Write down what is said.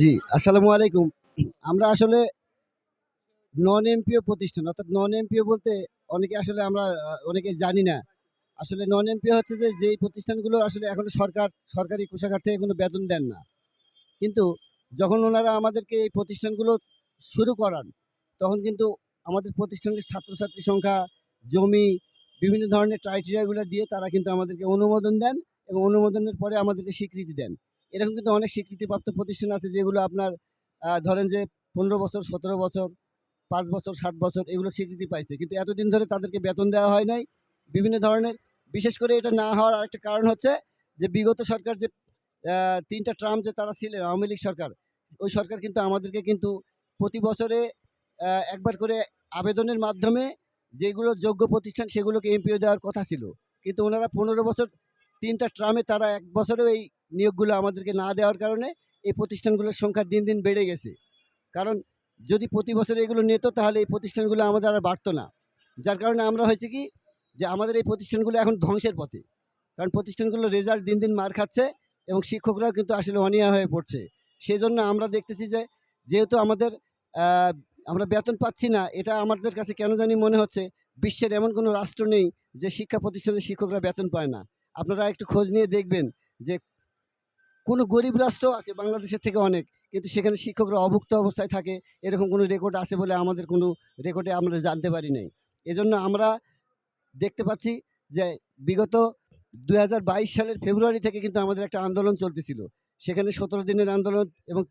জি, আসসালামু আলাইকুম। আমরা আসলে নন এমপিও প্রতিষ্ঠান, অর্থাৎ নন এমপিও বলতে অনেকে আসলে আমরা অনেকে জানি না। আসলে নন এমপিও হচ্ছে যে, যেই প্রতিষ্ঠানগুলো আসলে এখন সরকার, সরকারি কোষাগার থেকে কোনো বেতন দেন না। কিন্তু যখন ওনারা আমাদেরকে এই প্রতিষ্ঠানগুলো শুরু করান, তখন কিন্তু আমাদের প্রতিষ্ঠানের ছাত্রছাত্রী সংখ্যা, জমি, বিভিন্ন ধরনের ক্রাইটেরিয়াগুলো দিয়ে তারা কিন্তু আমাদেরকে অনুমোদন দেন এবং অনুমোদনের পরে আমাদেরকে স্বীকৃতি দেন। এরকম কিন্তু অনেক স্বীকৃতিপ্রাপ্ত প্রতিষ্ঠান আছে যেগুলো আপনার ধরেন যে পনেরো বছর, সতেরো বছর, পাঁচ বছর, সাত বছর এগুলো স্বীকৃতি পাইছে। কিন্তু এতদিন ধরে তাদেরকে বেতন দেওয়া হয় নাই। বিভিন্ন ধরনের, বিশেষ করে এটা না হওয়ার আরেকটা কারণ হচ্ছে যে বিগত সরকার যে তিনটা ট্রাম যে তারা ছিলেন, আওয়ামী লীগ সরকার, ওই সরকার কিন্তু আমাদেরকে কিন্তু প্রতি বছরে একবার করে আবেদনের মাধ্যমে যেগুলো যোগ্য প্রতিষ্ঠান সেগুলোকে এমপিও দেওয়ার কথা ছিল। কিন্তু ওনারা পনেরো বছর তিনটা ট্রামে তারা এক বছরেও এই নিয়োগগুলো আমাদেরকে না দেওয়ার কারণে এই প্রতিষ্ঠানগুলোর সংখ্যা দিন দিন বেড়ে গেছে। কারণ যদি প্রতি বছর এগুলো নিত তাহলে এই প্রতিষ্ঠানগুলো আমাদের আর বাড়তো না। যার কারণে আমরা হয়েছে কি যে আমাদের এই প্রতিষ্ঠানগুলো এখন ধ্বংসের পথে। কারণ প্রতিষ্ঠানগুলো রেজাল্ট দিন দিন মার খাচ্ছে এবং শিক্ষকরাও কিন্তু আসলে অনীহা হয়ে পড়ছে। সেই জন্য আমরা দেখতেছি যে যেহেতু আমাদের আমরা বেতন পাচ্ছি না, এটা আমাদের কাছে কেন জানি মনে হচ্ছে বিশ্বের এমন কোনো রাষ্ট্র নেই যে শিক্ষা প্রতিষ্ঠানের শিক্ষকরা বেতন পায় না। আপনারা একটু খোঁজ নিয়ে দেখবেন যে কোনো গরিব রাষ্ট্র আছে, বাংলাদেশের থেকে অনেক, কিন্তু সেখানে শিক্ষকরা অভুক্ত অবস্থায় থাকে, এরকম কোনো রেকর্ড আছে বলে আমাদের কোনো রেকর্ডে আমরা জানতে পারি নাই। এজন্য আমরা দেখতে পাচ্ছি যে বিগত দু হাজার বাইশ সালের ফেব্রুয়ারি থেকে কিন্তু আমাদের একটা আন্দোলন চলতেছিল। সেখানে সতেরো দিনের আন্দোলন এবং